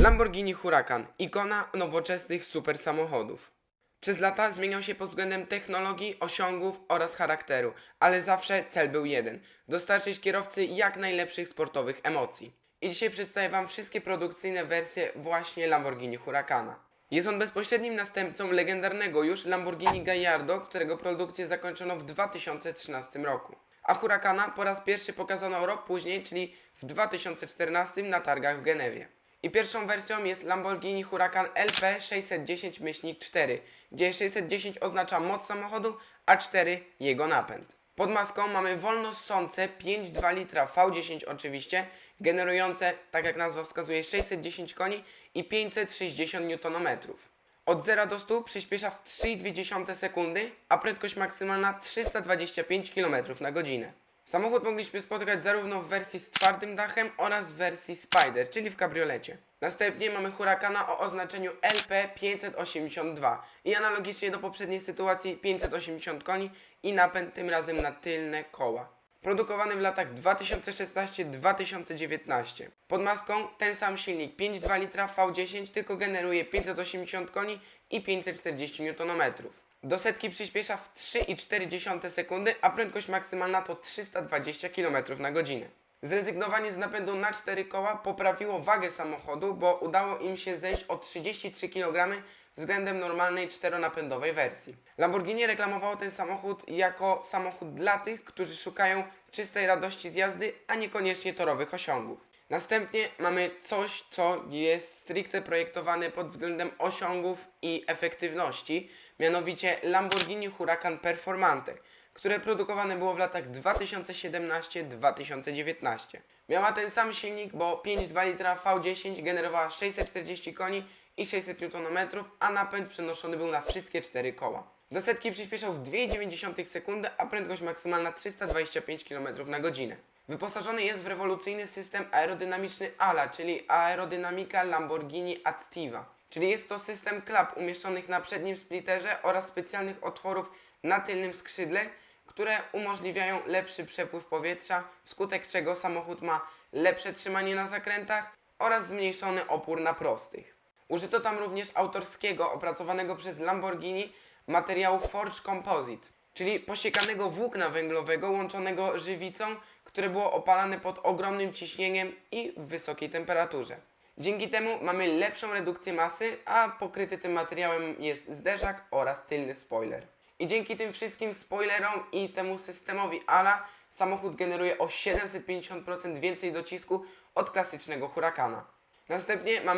Lamborghini Huracan, ikona nowoczesnych super samochodów. Przez lata zmieniał się pod względem technologii, osiągów oraz charakteru, ale zawsze cel był jeden dostarczyć kierowcy jak najlepszych sportowych emocji. I dzisiaj przedstawię Wam wszystkie produkcyjne wersje właśnie Lamborghini Huracana. Jest on bezpośrednim następcą legendarnego już Lamborghini Gallardo, którego produkcję zakończono w 2013 roku. A Huracana po raz pierwszy pokazano rok później, czyli w 2014 na targach w Genewie. I pierwszą wersją jest Lamborghini Huracan LP 610-4, gdzie 610 oznacza moc samochodu, a 4 jego napęd. Pod maską mamy wolno ssące 5,2 litra V10 oczywiście, generujące, tak jak nazwa wskazuje, 610 koni i 560 Nm. Od 0 do 100 przyspiesza w 3,2 sekundy, a prędkość maksymalna 325 km na godzinę. Samochód mogliśmy spotkać zarówno w wersji z twardym dachem oraz w wersji Spider, czyli w kabriolecie. Następnie mamy Huracana o oznaczeniu LP582 i analogicznie do poprzedniej sytuacji 580 koni i napęd tym razem na tylne koła. Produkowany w latach 2016-2019. Pod maską ten sam silnik 5,2 litra V10 tylko generuje 580 koni i 540 Nm. Do setki przyspiesza w 3,4 sekundy, a prędkość maksymalna to 320 km na godzinę. Zrezygnowanie z napędu na 4 koła poprawiło wagę samochodu, bo udało im się zejść o 33 kg względem normalnej czteronapędowej wersji. Lamborghini reklamowało ten samochód jako samochód dla tych, którzy szukają czystej radości z jazdy, a niekoniecznie torowych osiągów. Następnie mamy coś, co jest stricte projektowane pod względem osiągów i efektywności, mianowicie Lamborghini Huracan Performante, które produkowane było w latach 2017-2019. Miała ten sam silnik, bo 5,2 litra V10 generowała 640 koni i 600 Nm, a napęd przenoszony był na wszystkie cztery koła. Do setki przyspieszał w 2,9 sekundy, a prędkość maksymalna 325 km na godzinę. Wyposażony jest w rewolucyjny system aerodynamiczny ALA, czyli aerodynamika Lamborghini Attiva. Czyli jest to system klap umieszczonych na przednim splitterze oraz specjalnych otworów na tylnym skrzydle, które umożliwiają lepszy przepływ powietrza, wskutek czego samochód ma lepsze trzymanie na zakrętach oraz zmniejszony opór na prostych. Użyto tam również autorskiego, opracowanego przez Lamborghini materiału Forge Composite, czyli posiekanego włókna węglowego łączonego żywicą, które było opalane pod ogromnym ciśnieniem i w wysokiej temperaturze. Dzięki temu mamy lepszą redukcję masy, a pokryty tym materiałem jest zderzak oraz tylny spoiler. I dzięki tym wszystkim spoilerom i temu systemowi ALA samochód generuje o 750% więcej docisku od klasycznego Huracana. Następnie mamy